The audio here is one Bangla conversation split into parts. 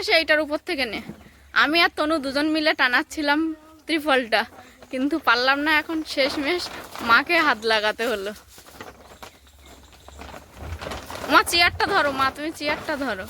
এসে এইটার উপর থেকে নে। আমি আর তনু দুজন মিলে টানাচ্ছিলাম ত্রিফলটা, কিন্তু পারলাম না এখন শেষমেশ মাকে হাত লাগাতে হলো। মা, চেয়ারটা ধরো, মা, তুমি চেয়ারটা ধরো।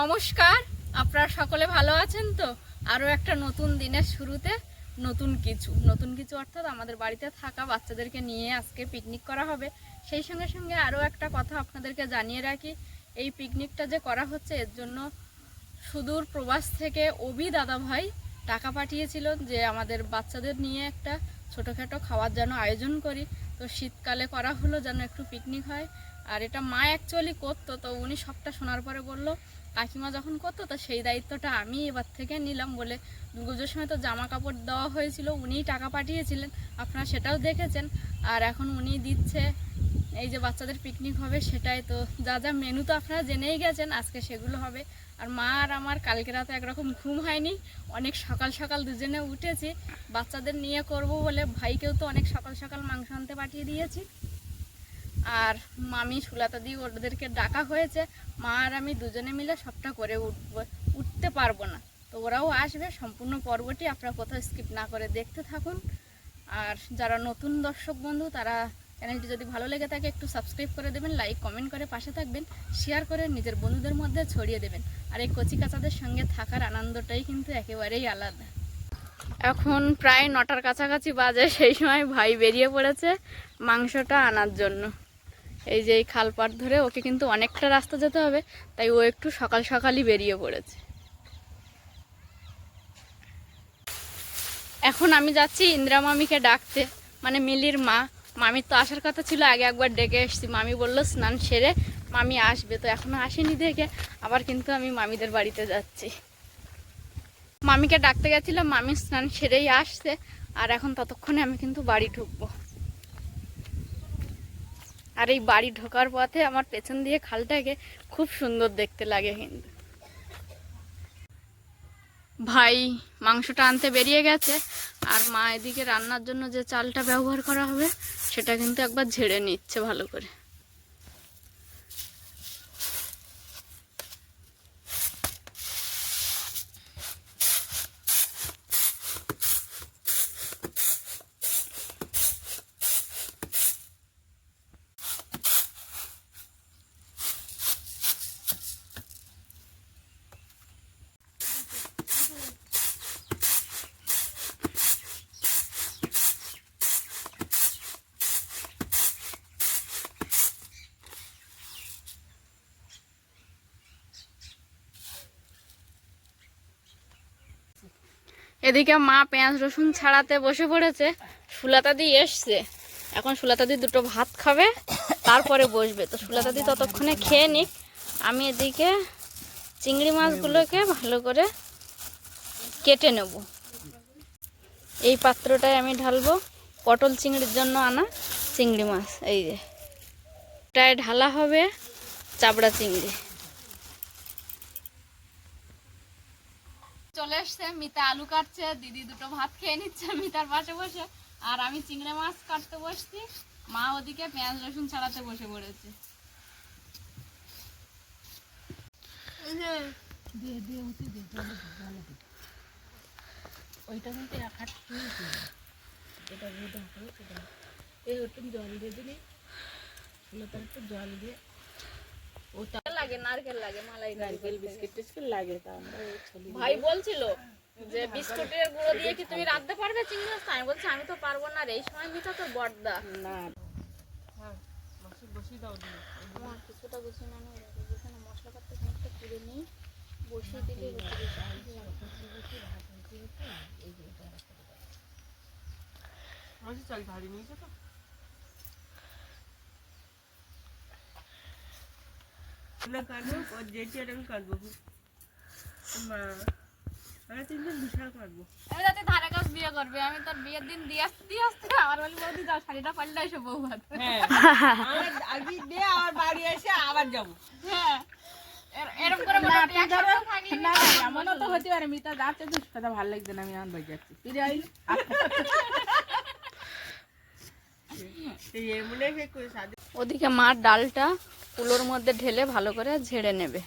নমস্কার। আপনারা সকলে ভালো আছেন তো? আরও একটা নতুন দিনের শুরুতে নতুন কিছু। নতুন কিছু অর্থাৎ আমাদের বাড়িতে থাকা বাচ্চাদেরকে নিয়ে আজকে পিকনিক করা হবে। সেই সঙ্গে সঙ্গে আরও একটা কথা আপনাদেরকে জানিয়ে রাখি। এই পিকনিকটা যে করা হচ্ছে, এর জন্য সুদূর প্রবাস থেকে অবি দাদা ভাই টাকা পাঠিয়েছিল যে আমাদের বাচ্চাদের নিয়ে একটা ছোটোখাটো খাওয়ার যেন আয়োজন করি। তো শীতকালে করা হলো যেন একটু পিকনিক হয়। আর এটা মা অ্যাকচুয়ালি করতো, তো উনি সবটা শোনার পরে বলল, কাকিমা যখন করতো, তো সেই দায়িত্বটা আমি এবার থেকে নিলাম বলে দুর্গোজোর সময় তো জামা কাপড় দেওয়া হয়েছিল, উনিই টাকা পাঠিয়েছিলেন, আপনারা সেটাও দেখেছেন। আর এখন উনি দিচ্ছে, এই যে বাচ্চাদের পিকনিক হবে সেটাই, তো যা যা মেনু তো আপনারা জেনেই গেছেন, আজকে সেগুলো হবে। আর মা আর আমার কালকে রাতে একরকম ঘুম হয়নি, অনেক সকাল সকাল দুজনে উঠেছি, বাচ্চাদের নিয়ে করব বলে ভাইকেও তো অনেক সকাল সকাল মাংস আনতে পাঠিয়ে দিয়েছি। আর মামি সুলাতা দিয়ে ওদেরকে ডাকা হয়েছে, মা আর আমি দুজনে মিলে সবটা করে উঠবো, উঠতে পারব না। তো ওরাও আসবে, সম্পূর্ণ পর্বটি আপনারা কোথাও স্কিপ না করে দেখতে থাকুন। আর যারা নতুন দর্শক বন্ধু, তারা চ্যানেলটি যদি ভালো লেগে থাকে, একটু সাবস্ক্রাইব করে দেবেন লাইক কমেন্ট করে পাশে থাকবেন শেয়ার করে নিজের বন্ধুদের মধ্যে ছড়িয়ে দেবেন। আর এই কচি কাচাদের সঙ্গে থাকার আনন্দটাই কিন্তু একেবারেই আলাদা। এখন প্রায় নটার কাছাকাছি বাজে, সেই সময় ভাই বেরিয়ে পড়েছে মাংসটা আনার জন্য। এই যে এই খাল পাড় ধরে ওকে কিন্তু অনেকটা রাস্তা যেতে হবে, তাই ও একটু সকাল সকালই বেরিয়ে পড়েছে। এখন আমি যাচ্ছি ইন্দিরা মামিকে ডাকতে মানে মিলির মা। মামির তো আসার কথা ছিল, আগে একবার ডেকে এসেছি। মামি বলল, স্নান সেরে মামি আসবে। তো এখনও আসেনি দেখে, আবার কিন্তু আমি মামিদের বাড়িতে যাচ্ছি। মামিকে ডাকতে গেছিলাম, মামি স্নান সেরেই আসছে। আর এখন ততক্ষণে আমি কিন্তু বাড়ি ঢুকবো। আর এই বাড়ি ঢোকার পথে আমার পেছন দিয়ে খালটাকে খুব সুন্দর দেখতে লাগে কিন্তু। ভাই, মাংসটা আনতে বেরিয়ে গেছে। আর মা এদিকে রান্নার জন্য যে চালটা ব্যবহার করা হবে, সেটা কিন্তু একবার ঝেড়ে নিচ্ছে ভালো করে। এদিকে মা পেঁয়াজ, রসুন ছাড়াতে বসে পড়েছে। সুলাতা দি এসছে। এখন সুলাতা দি দুটো ভাত খাবে, তারপরে বসবে। তো সুলাতা দি ততক্ষণে খেয়ে নিক। আমি এদিকে চিংড়ি মাছগুলোকে ভালো করে কেটে নেব। এই পাত্রটায় আমি ঢালবো পটল চিংড়ির জন্য আনা চিংড়ি মাছ। এই যে। এটায় ঢালা হবে চাবড়া চিংড়ি। চলে এসছে মিতা আলু কাটছে, দিদি দুটো ভাত খেয়ে নিচ্ছে, মিতার পাশে বসে। আর আমি চিংড়ি মাছ কাটতে বসছি, মা ওদিকে পেঁয়াজ, রসুন ছাড়াতে বসে পড়েছে। জল দিয়ে দিলি তার জল দিয়ে ওটা লাগে নারকেল লাগে মালাই নারকেল বিস্কিট টিস্কিট লাগে তা আমরা ভাই বলছিল যে বিস্কুটের গুঁড়ো দিয়ে কি তুমি রাঁধতে পারবে চিংড়ি মাছ আমি বলছি আমি তো পারব না রে এই সময় মিতা তোর বড়দা না। হ্যাঁ বসে বসিয়ে দাও আমার কিছুটা গুছিয়ে গেছে যেখানে মশলাপাতি খানিকটা করে নিই। বসিয়ে দিলে চল ভারী নিয়েছে তো। আমরা কাটবো ওর জেঠি আর আমি মা আমরা তিনজন বিশাল কাটবো। আমি যাতে ধারে কাছ বিয়ে করবে আমি তোর বিয়ের দিন দিয়ে আসতে দিয়ে আসতে আমার বলি বৌদি যাও শাড়িটা পাল্টে এসো বউ ভাত। হ্যাঁ। আগে দিয়ে আবার বাড়ি এসে আবার যাব। হ্যাঁ। এর- করে মোটামুটি এক সপ্তাহ থাকলে না না, এমনও তো হতে পারে মিতা যাচ্ছে কথা ভালো লাগছে না আমি আমার বাড়ি যাচ্ছি। ফিরে আইলি সাথে ওদিকে মার ডালটা কুলোর মধ্যে ঢেলে ভালো করে ঝেড়ে নেবে।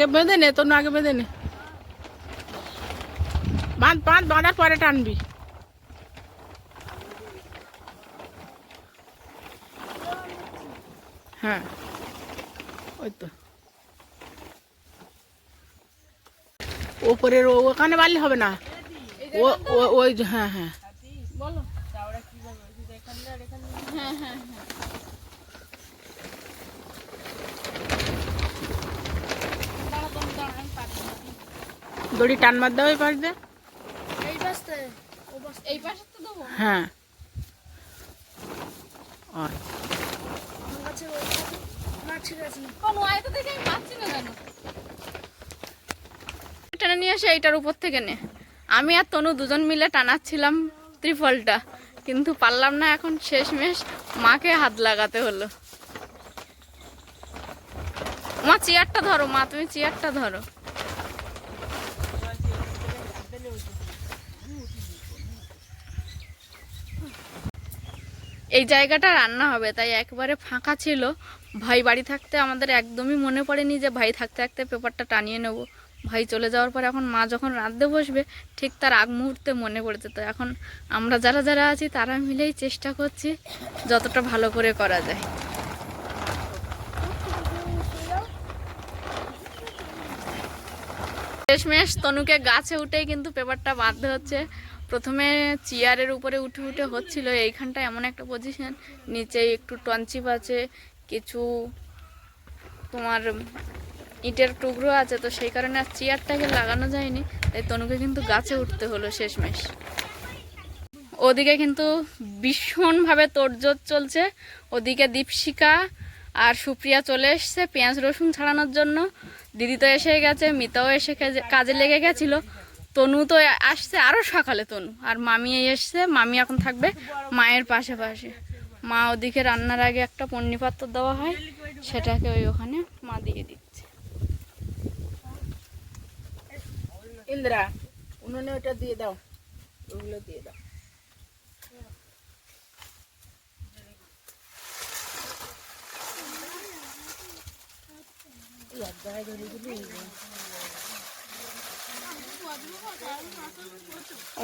আগে বেঁধে নে তোর আগে বেঁধে নে বাঁধ বাঁধ বাঁধার পরে টানবি হ্যাঁ ওই তো ওপরের ও- ওখানে বাড়লে হবে না ও ও- ওই যে- হ্যাঁ হ্যাঁ বলো হ্যাঁ হ্যাঁ হ্যাঁ দাঁড়া, তুমি দাঁড়া, আমি পারব না। দড়ি টান মার দেওয়া পাশ দে এই পাশে তো দেবো। হ্যাঁ। টেনে নিয়ে এসে এইটার উপর থেকে নে। আমি আর তনু দুজন মিলে টানাচ্ছিলাম ত্রিফলটা কিন্তু পারলাম না এখন শেষমেশ মাকে হাত লাগাতে হলো। মা চেয়ারটা ধরো মা তুমি চেয়ারটা ধরো। এই জায়গাটা রান্না হবে, তাই একবারে ফাঁকা ছিল। ভাই বাড়ি থাকতে আমাদের একদমই মনে পড়েনি যে ভাই থাকতে থাকতে পেপারটা টানিয়ে নেব। ভাই চলে যাওয়ার পর এখন মা যখন রাঁধতে বসবে, ঠিক তার আগ মুহূর্তে মনে পড়েছে। তো এখন আমরা যারা যারা আছি, তারা মিলেই চেষ্টা করছি যতটা ভালো করে করা যায়। শেষমেশ তনুকে গাছে উঠেই কিন্তু পেপারটা বাঁধতে হচ্ছে। প্রথমে চেয়ারের উপরে উঠে উঠে হচ্ছিল এইখানটা এমন একটা পজিশন নিচে একটু টনচিপ আছে, কিছু তোমার ইটের টুকরো আছে, তো সেই কারণে আর চেয়ারটাকে লাগানো যায়নি, তাই তনুকে কিন্তু গাছে উঠতে হলো শেষমেশ। ওদিকে কিন্তু ভীষণভাবে তোড়জোড় চলছে, ওদিকে দীপশিকা আর সুপ্রিয়া চলে এসছে পেঁয়াজ রসুন ছাড়ানোর জন্য। দিদি তো এসে গেছে, মিতাও এসে কাজে- লেগে গেছিল। তনু তো আসছে আরও সকালে তনু। আর মামি এসছে মামি এখন থাকবে মায়ের পাশে পাশে মা ওদিকে রান্নার আগে একটা পণ্যপাত্র দেওয়া হয়, সেটাকে ওই ওখানে মা দিয়ে দিচ্ছে। ইন্দ্রা, উনুনে ওটা দিয়ে দাও, ওগুলো দিয়ে দাও।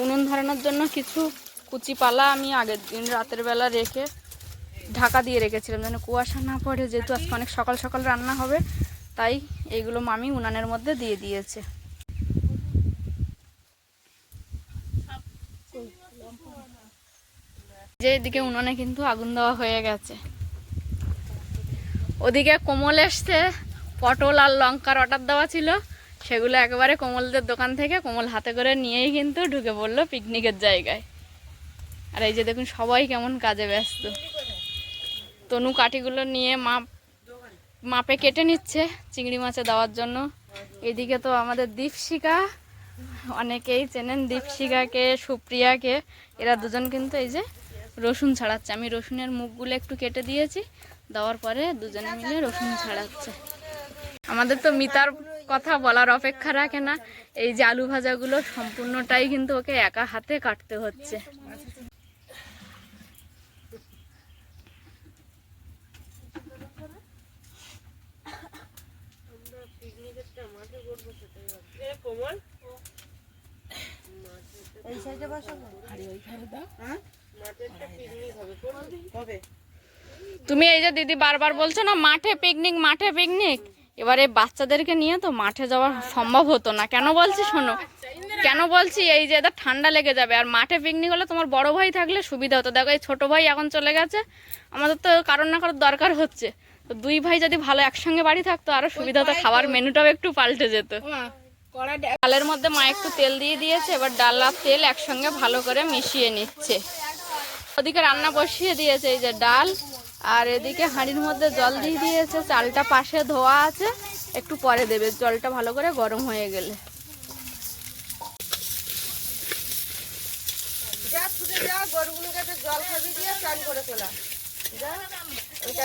উনুন ধরানোর জন্য কিছু কুচি পালা আমি আগের দিন রাতের বেলা রেখে ঢাকা দিয়ে রেখেছিলাম, যেন কুয়াশা না পড়ে, যেহেতু আজকে অনেক সকাল সকাল রান্না হবে, তাই এইগুলো মামি উনানের মধ্যে দিয়ে দিয়েছে। যে এদিকে উনুনে কিন্তু আগুন দেওয়া হয়ে গেছে। ওদিকে কোমল এসছে, পটল আর লঙ্কার অর্ডার দেওয়া ছিল। সেগুলো একেবারে কোমলদের দোকান থেকে কোমল হাতে করে নিয়েই কিন্তু ঢুকে পড়ল পিকনিকের জায়গায়। আর এই যে দেখুন, সবাই কেমন কাজে ব্যস্ত। তনু কাঠিগুলো নিয়ে মাপ, মাপে কেটে নিচ্ছে চিংড়ি মাছে দেওয়ার জন্য। এদিকে তো আমাদের দীপশিকা অনেকেই চেনেন দীপশিকাকে সুপ্রিয়াকে। এরা দুজন কিন্তু এই যে রসুন ছাড়াচ্ছে। আমি রসুনের মুখগুলো একটু কেটে দিয়েছি, দেওয়ার পরে দুজনে মিলে রসুন ছাড়াচ্ছে। আমাদের তো মিতার কথা বলার অপেক্ষা রাখে না। এই যে আলু ভাজাগুলো সম্পূর্ণটাই কিন্তু ওকে একা হাতে কাটতে হচ্ছে। তুমি এই যে দিদি বারবার বলছো না, মাঠে পিকনিক মাঠে পিকনিক এবারে বাচ্চাদেরকে নিয়ে তো মাঠে যাওয়া সম্ভব হতো না। কেন বলছি শোনো? কেন বলছি এই যে এদের ঠান্ডা লেগে যাবে। আর মাঠে পিকনিক হলে তোমার বড় ভাই থাকলে সুবিধা হতো। দেখো এই ছোট ভাই এখন চলে গেছে। আমাদের তো কারণ না কারোর দরকার হচ্ছে। তো দুই ভাই যদি ভালো একসঙ্গে বাড়ি থাকতো আরও সুবিধা হতো। খাবার মেনুটাও একটু পাল্টে যেত। ডালের মধ্যে মা একটু তেল দিয়ে দিয়েছে। এবার ডাল আর তেল একসঙ্গে ভালো করে মিশিয়ে নিচ্ছে। ওদিকে রান্না বসিয়ে দিয়েছে এই যে ডাল। আর এদিকে হাঁড়ির মধ্যে জল দিয়ে দিয়েছে, চালটা পাশে ধোয়া আছে, একটু পরে দেবে। জলটা ভালো করে গরম হয়ে গেলে। জল খাবি দিয়ে চান করে তোলা। ওইটা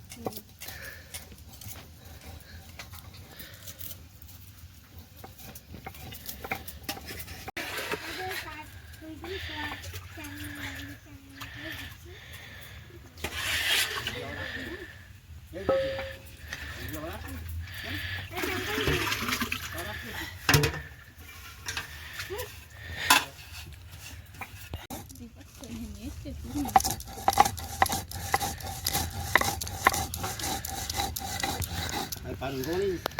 还办公呢。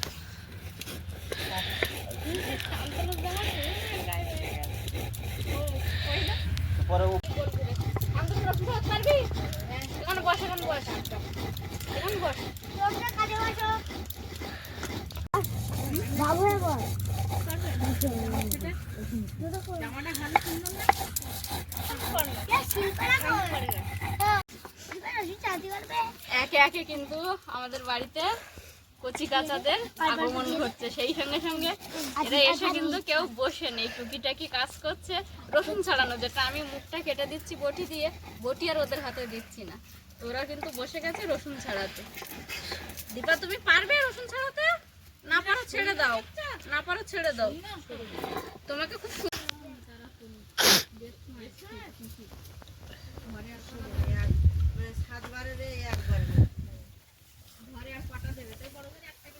আমাদের বাড়িতে কচি কাঁচাদের আগমন ঘটছে। সেই সঙ্গে সঙ্গে এরা এসে কিন্তু কেউ বসে নেই টুকিটাকি কাজ করছে রসুন ছাড়ানো যেটা আমি মুখটা কেটে দিচ্ছি বটি দিয়ে। বটি আর ওদের হাতে দিচ্ছি না। ওরা কিন্তু বসে গেছে রসুন ছাড়াতে। দীপা তুমি পারবে রসুন ছাড়াতে? না পারো ছেড়ে দাও। না পারো ছেড়ে দাও। তোমাকে খুব মানে সাতবারের একবার ঘরে আর কটা দেবে তাই বড় করে একটা কি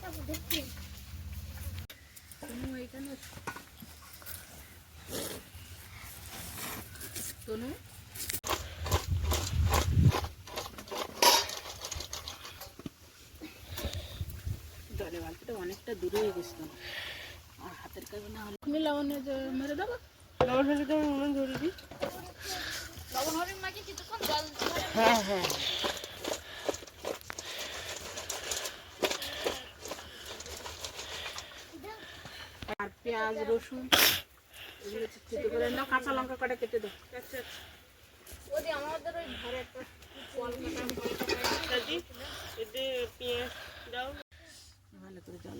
তো তনু জলে বালতিটা অনেকটা দূরে হয়ে গেছিল আর হাতের কাছে না হলে লবণ মেরে দেবো লবণ মেরে দেবো লবণ ধরে দিই লবণ হরিণ মাকে কিছুক্ষণ জল হ্যাঁ হ্যাঁ। পেঁয়াজ রসুন এগুলো কেটে করে নাও কাঁচা লঙ্কা কটা কেটে দাও। আচ্ছা ওদি আমাদের ওই ঘরে একটা ভালো করে জল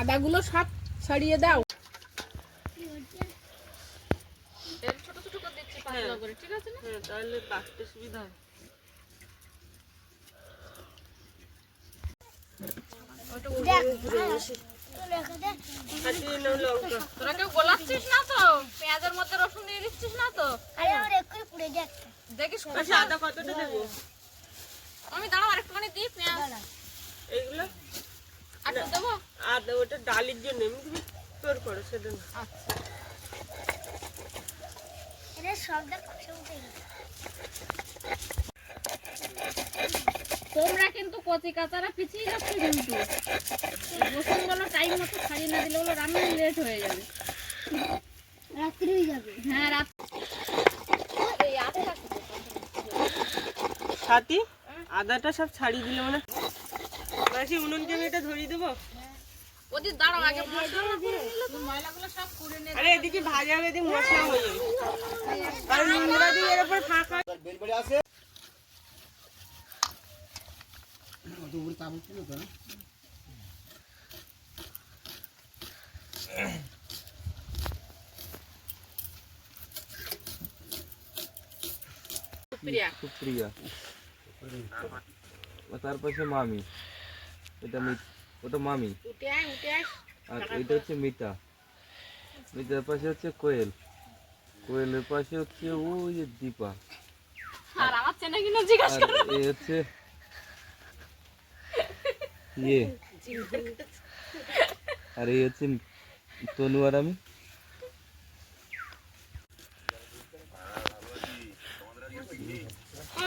আদাগুলো সব ছড়িয়ে দাও তেল ছোট ছোট করে দিচ্ছি পাতলা করে ঠিক আছে না? হ্যাঁ তাহলে বাঁচতে সুবিধা ওটা রেখে দে। তোরা কেউ গোলাচ্ছিস না তো? পেঁয়াজের মধ্যে রসুন দিয়ে দিচ্ছিস না তো? আরে দেখিস আচ্ছা আদা কতটা দেবো? আমি দাঁড়াও আরেকটুখানি দিই পেঁয়াজ। এইগুলো? আর দেবো? আদা ওটা ডালির জন্য। তোর করো সেটা আচ্ছা এটা সবটা কষে উঠে গেছে তোমরা কিন্তু কচি কাচারা পিছিয়ে যাচ্ছে কিন্তু। রসুনগুলো টাইম মতো ছাড়িয়ে না দিলে ওগুলো রান্না লেট হয়ে যাবে। রাত্রি হয়ে যাবে। হ্যাঁ রাত সাথী আদাটা সব ছাড়িয়ে দিলে মানে মাসি উনুনকে আমি এটা ধরিয়ে দেবো? ওদের দাঁড়াও আগে মশলা করে নিলে তো ময়লাগুলো সব করে নে আরে এদিকে ভাজা হবে এদিকে মশলা হয়ে যাবে। কারণ নোংরা দিয়ে এর উপর ফাঁকা প্রিয়া সুপ্রিয়া। ও তার পাশে মামি। এটা মি- ওটা মামি। উঠে আয় উঠে আয়। আর এটা হচ্ছে মিতা। মিতার পাশে হচ্ছে কোয়েল। কোয়েলের পাশে হচ্ছে ওই যে দীপা। আর আমার চেনা কিনা জিজ্ঞাসা আর এ হচ্ছে ইয়ে। আর এই হচ্ছে তনু আর আমি।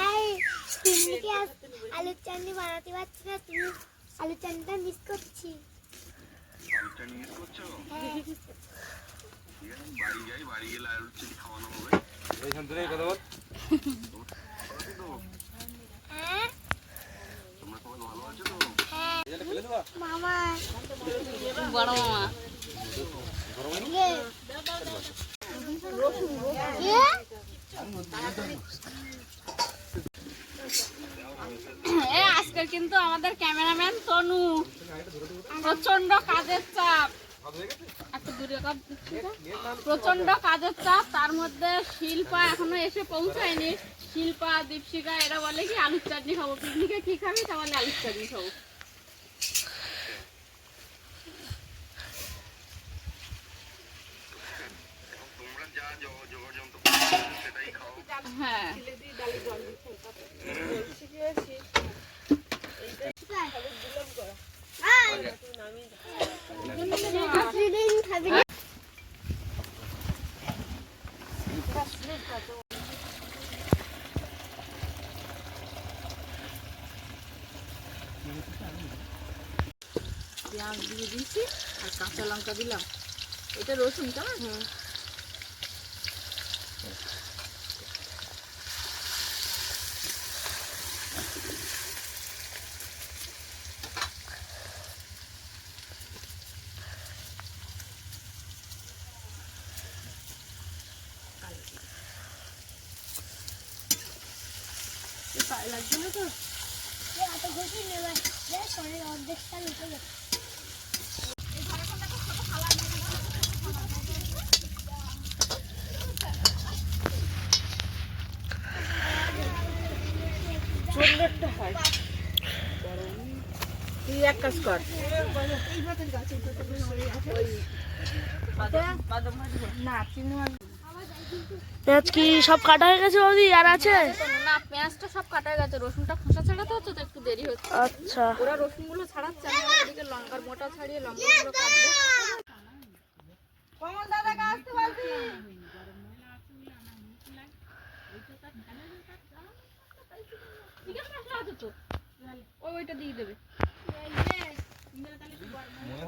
এই তুমি কি আজ আলুর চাটনি বানাতে পারছি না? তুমি আলুর চাটনিটা মিস করছি। বাড়ি যাই বাড়ি গেলে আর হচ্ছে খাওয়ানো হবে প্রচণ্ড কাজের চাপ তার মধ্যে শিল্পা এখনও এসে পৌঁছায়নি। শিল্পা দীপশিকা এরা বলে কি আলুর চাটনি খাব। পিকনিকে কি খাবি? তা বলে আলুর চাটনি খাব। হ্যাঁ প্রতিদিন খাবি না পেঁয়াজ দিয়ে দিয়েছি আর কাঁচা লঙ্কা দিলাম। এটা রসুন তো না? তো? এত ঘষি নেবে পরে অর্ধেকটা লুটে গেছে এক কাজ কর। পেঁয়াজ কি সব কাটা হয়ে গেছে বৌদি? আর আছে? না পেঁয়াজটা সব কাটা হয়ে গেছে রসুনটা খোসা ছাড়াতে হচ্ছে তো একটু দেরি হচ্ছে। আচ্ছা। ওরা রসুনগুলো ছাড়াচ্ছে আমি এদিকে লঙ্কার মোটা ছাড়িয়ে লঙ্কাগুলো কাটবো। ওইটা দিয়ে দেবে।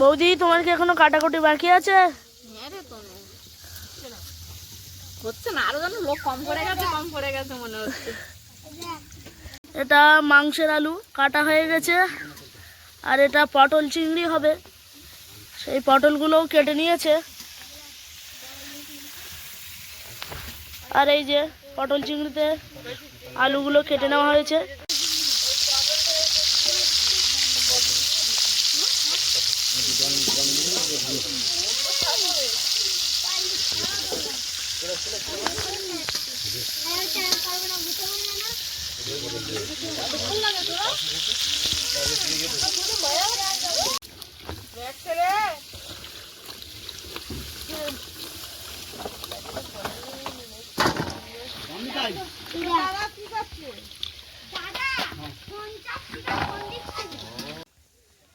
বৌদি তোমার কি এখনও কাটাকুটি বাকি আছে? হ্যাঁ হচ্ছে না আরও যেন লোক কম পড়ে গেছে কম পড়ে গেছে মনে হচ্ছে। এটা মাংসের আলু কাটা হয়ে গেছে। আর এটা পটল চিংড়ি হবে। সেই পটলগুলোও কেটে নিয়েছে। আর এই যে পটল চিংড়িতে আলুগুলো কেটে নেওয়া হয়েছে আলুর চাল পারব না বুঝতে পারবে না দাদা পঞ্চাশ টাকা কোন দিচ্ছি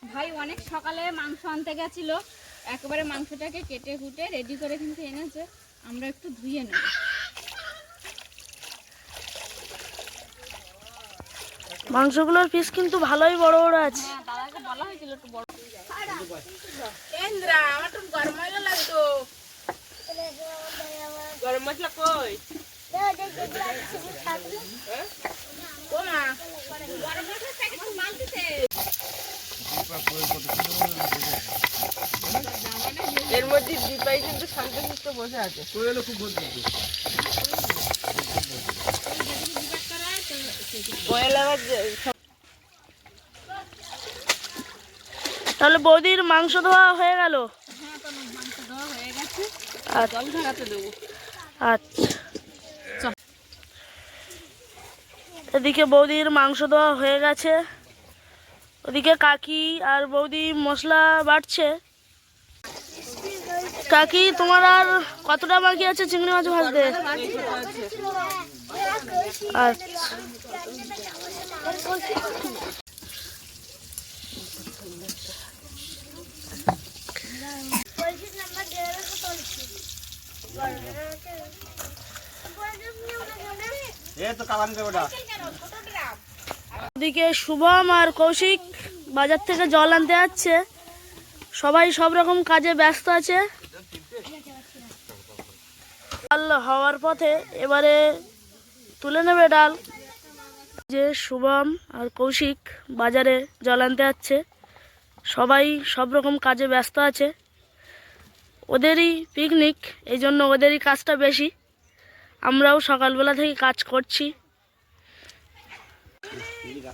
ভাই অনেক সকালে মাংস আনতে গেছিল একেবারে মাংসটাকে কেটে কুটে রেডি করে কিন্তু এনেছে আমরা একটু ধুয়ে নেব। মাংসগুলোর পিস কিন্তু ভালোই বড় বড় আছে। হ্যাঁ দাদাকে বলা হয়েছিল একটু বড়। কেন্দ্রা আমার তো গরম মশলা লাগতো। গরম মশলা কই? মা এর মধ্যে দীপাই কিন্তু শান্তশিষ্ট বসে আছে। কোয়েলও খুব বলছি কোয়েল আবার তাহলে বৌদির মাংস ধোয়া হয়ে গেল? আচ্ছা। আচ্ছা। এদিকে বৌদির মাংস ধোয়া হয়ে গেছে। ওদিকে কাকি আর বৌদি মশলা বাড়ছে। কাকি তোমার আর কতটা বাকি আছে চিংড়ি মাছ ভাজতে? আচ্ছা। পঁচিশ নাম্বার দেওয়ার চলছি ওদিকে শুভম আর কৌশিক বাজার থেকে জল আনতে যাচ্ছে। সবাই সব রকম কাজে ব্যস্ত আছে। ডাল হওয়ার পথে এবারে তুলে নেবে ডাল। যে শুভম আর কৌশিক বাজারে জল আনতে যাচ্ছে। সবাই সব রকম কাজে ব্যস্ত আছে। ওদেরই পিকনিক এই জন্য ওদেরই কাজটা বেশি। আমরাও সকালবেলা থেকে কাজ করছি।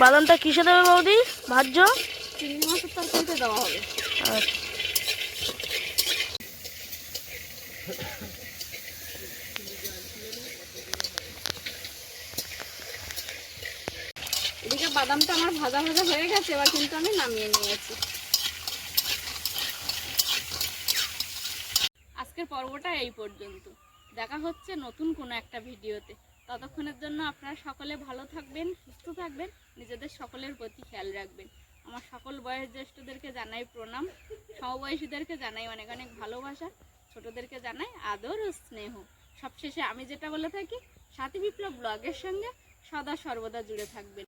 বাদামটা কিসে দেবে বৌদি? ভাজ্য? হবে। এদিকে বাদামটা আমার ভাজা ভাজা হয়ে গেছে, এবার কিন্তু আমি নামিয়ে নিয়েছি। আজকের পর্বটা এই পর্যন্ত। দেখা হচ্ছে নতুন কোনো একটা ভিডিওতে। ততক্ষণের জন্য আপনারা সকলে ভালো থাকবেন, সুস্থ থাকবেন, নিজেদের সকলের প্রতি খেয়াল রাখবেন। আমার সকল বয়স জ্যেষ্ঠদেরকে জানাই প্রণাম, সমবয়সীদেরকে জানাই অনেক অনেক ভালোবাসা, ছোটদেরকে জানাই আদর ও স্নেহ। সবশেষে আমি যেটা বলে থাকি, সাথী বিপ্লব ব্লগের সঙ্গে সদা সর্বদা জুড়ে থাকবেন।